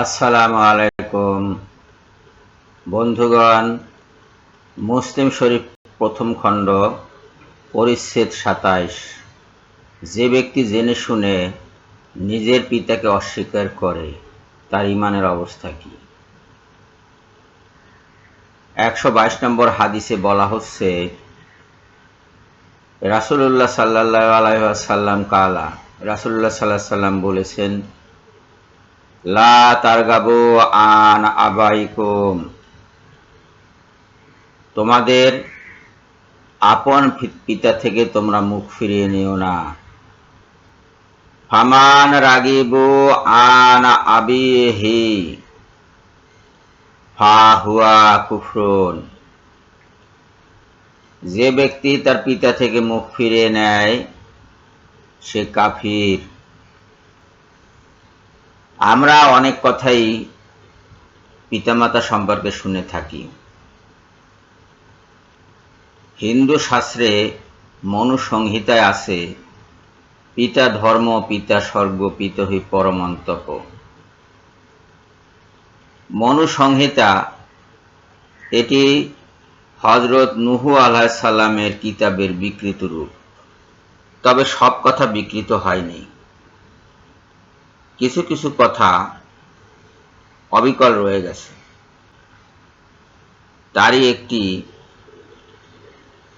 আসসালামু আলাইকুম। বন্ধুগণ, মুসলিম শরীফ প্রথম খণ্ড, পরিচ্ছেদ সাতাইশ। যে ব্যক্তি জেনে শুনে নিজের পিতাকে অস্বীকার করে, তার ইমানের অবস্থা কি? একশো বাইশ নম্বর হাদিসে বলা হচ্ছে রাসুল্লাহ সাল্লাহ আলাইসাল্লাম কালা। রাসুল্লাহ সাল্লাহ সাল্লাম বলেছেন লা তারগাবু আন আবাইকুম। তোমাদের আপন পিতা থেকে তোমরা মুখ ফিরিয়ে নিও না। ফামান রাগিবু আন আবিহি ফাহুয়া কুফরুন। যে ব্যক্তি তার পিতা থেকে মুখ ফিরিয়ে নেয়, সে কাফির। আমরা অনেক কথাই পিতামাতা সম্পর্কে শুনে থাকি। হিন্দু শাস্ত্রে মনুসংহিতায় আছে, পিতা ধর্ম, পিতা স্বর্গ, পিত হি পরমন্তপ। মনুসংহিতা, এটি হজরত নুহু আলাহ সাল্লামের কিতাবের বিকৃত রূপ। তবে সব কথা বিকৃত হয়নি। কিছু কিছু কথা অবিকল রয়ে গেছে। তারই একটি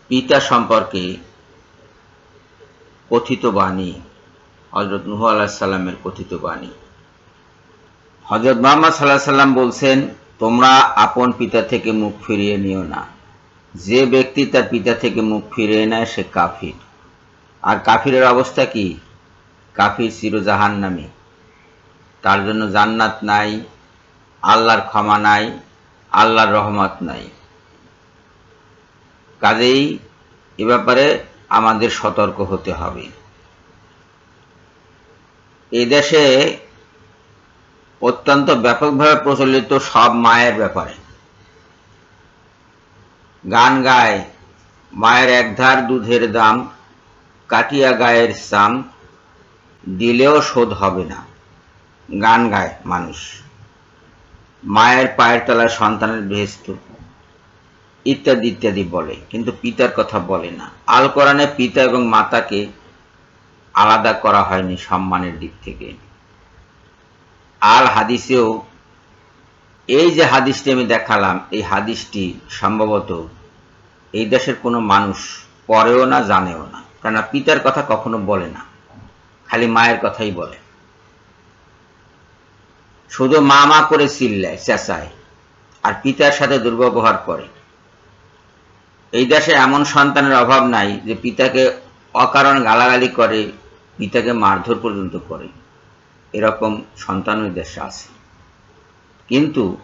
পিতা সম্পর্কে কথিত বাণী হজরত নুহ আল্লাহ সাল্লামের কথিত বাণী। হজরত মোহাম্মদ সাল্লাহ সাল্লাম বলছেন, তোমরা আপন পিতা থেকে মুখ ফিরিয়ে নিও না। যে ব্যক্তি তার পিতা থেকে মুখ ফিরিয়ে নেয়, সে কাফির। আর কাফিরের অবস্থা কি? কাফির চিরজাহান নামে তার জন্য জান্নাত নাই, আল্লাহর ক্ষমা নাই, আল্লাহর রহমত নাই। কাজেই এ ব্যাপারে আমাদের সতর্ক হতে হবে। এই দেশে অত্যন্ত ব্যাপকভাবে প্রচলিত সব মায়ের ব্যাপারে। গান গায়, মায়ের একধার দুধের দাম, কাটিয়া গায়ের সাম দিলেও শোধ হবে না। গান গায় মানুষ। মায়ের পায়ের তলায় সন্তানের ভেস্ত ইত্যাদি ইত্যাদি বলে, কিন্তু পিতার কথা বলে না। আল কোরআনে পিতা এবং মাতাকে আলাদা করা হয়নি সম্মানের দিক থেকে। আল হাদিসেও এই যে হাদিসটি আমি দেখালাম, এই হাদিসটি সম্ভবত এই দেশের কোনো মানুষ পরেও না, জানেও না। কেননা পিতার কথা কখনো বলে না, খালি মায়ের কথাই বলে। শুধু মা মা করে চিল্লায়, চেঁচায়, আর পিতার সাথে দুর্ব্যবহার করে। এই দেশে এমন সন্তানের অভাব নাই যে পিতাকে অকারণ গালাগালি করে, পিতাকে মারধর পর্যন্ত করে। এরকম সন্তান ওই দেশে আছে। কিন্তু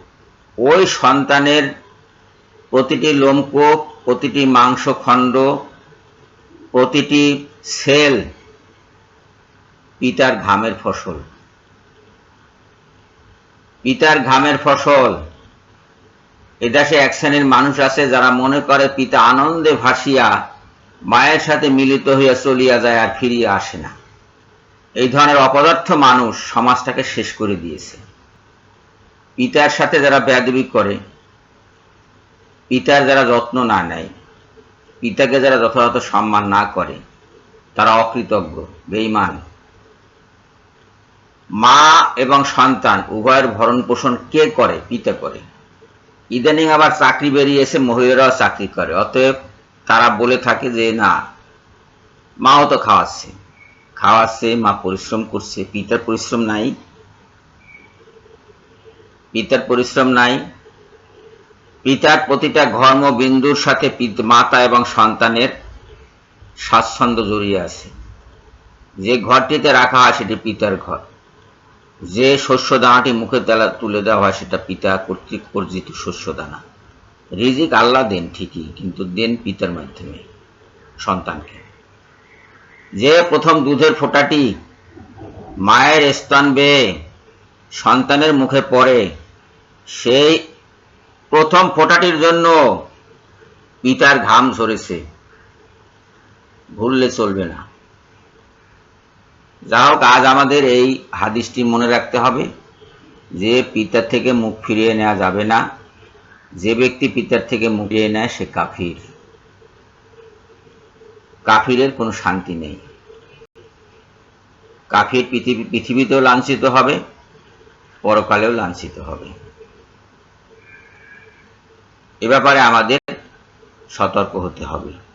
ওই সন্তানের প্রতিটি লোমকূপ, প্রতিটি মাংসখণ্ড, প্রতিটি সেল পিতার ঘামের ফসল। পিতার ঘামের ফসল। এদেশে এক শ্রেণির মানুষ আছে যারা মনে করে পিতা আনন্দে ভাসিয়া, মায়ের সাথে মিলিত হইয়া চলিয়া যায় আর ফিরিয়া আসে না। এই ধরনের অপদার্থ মানুষ সমাজটাকে শেষ করে দিয়েছে। পিতার সাথে যারা বেদবি করে, পিতার যারা যত্ন না নেয়, পিতাকে যারা যথাযথ সম্মান না করে, তারা অকৃতজ্ঞ বেইমান মা এবং সন্তান, উভয়ের ভরণ পোষণ কে করে? পিতা করে। ইদানিং আবার চাকরি বেরিয়েছে মহিলারাও চাকরি করে। অতএব তারা বলে থাকে যে, না, মাও তো খাওয়াচ্ছে। খাওয়াচ্ছে, মা পরিশ্রম করছে। পিতার পরিশ্রম নাই। পিতার পরিশ্রম নাই। পিতার প্রতিটা ঘর্ম বিন্দুর সাথে মাতা এবং সন্তানের স্বাচ্ছন্দ্য জড়িয়ে আছে। যে ঘরটিতে রাখা হয়, সেটি পিতার ঘর। যে শস্য দানাটি মুখে তেলা তুলে দেওয়া হয়, সেটা পিতা কর্তৃক অর্জিত শস্য দানা রিজিক আল্লাহ দেন ঠিকই, কিন্তু দেন পিতার মাধ্যমে, সন্তানকে। যে প্রথম দুধের ফোঁটাটি মায়ের স্তন বেয়ে সন্তানের মুখে পড়ে, সেই প্রথম ফোঁটাটির জন্য পিতার ঘাম ঝরেছে। ভুললে চলবে না। যা হোক, আজ আমাদের এই হাদিসটি মনে রাখতে হবে যে পিতার থেকে মুখ ফিরিয়ে নেওয়া যাবে না। যে ব্যক্তি পিতার থেকে মুখ ফিরিয়ে নেয়, সে কাফির। কাফিরের কোনো শান্তি নেই। কাফির পৃথিবী, পৃথিবীতেও লাঞ্ছিত হবে, পরকালেও লাঞ্ছিত হবে। এ ব্যাপারে আমাদের সতর্ক হতে হবে।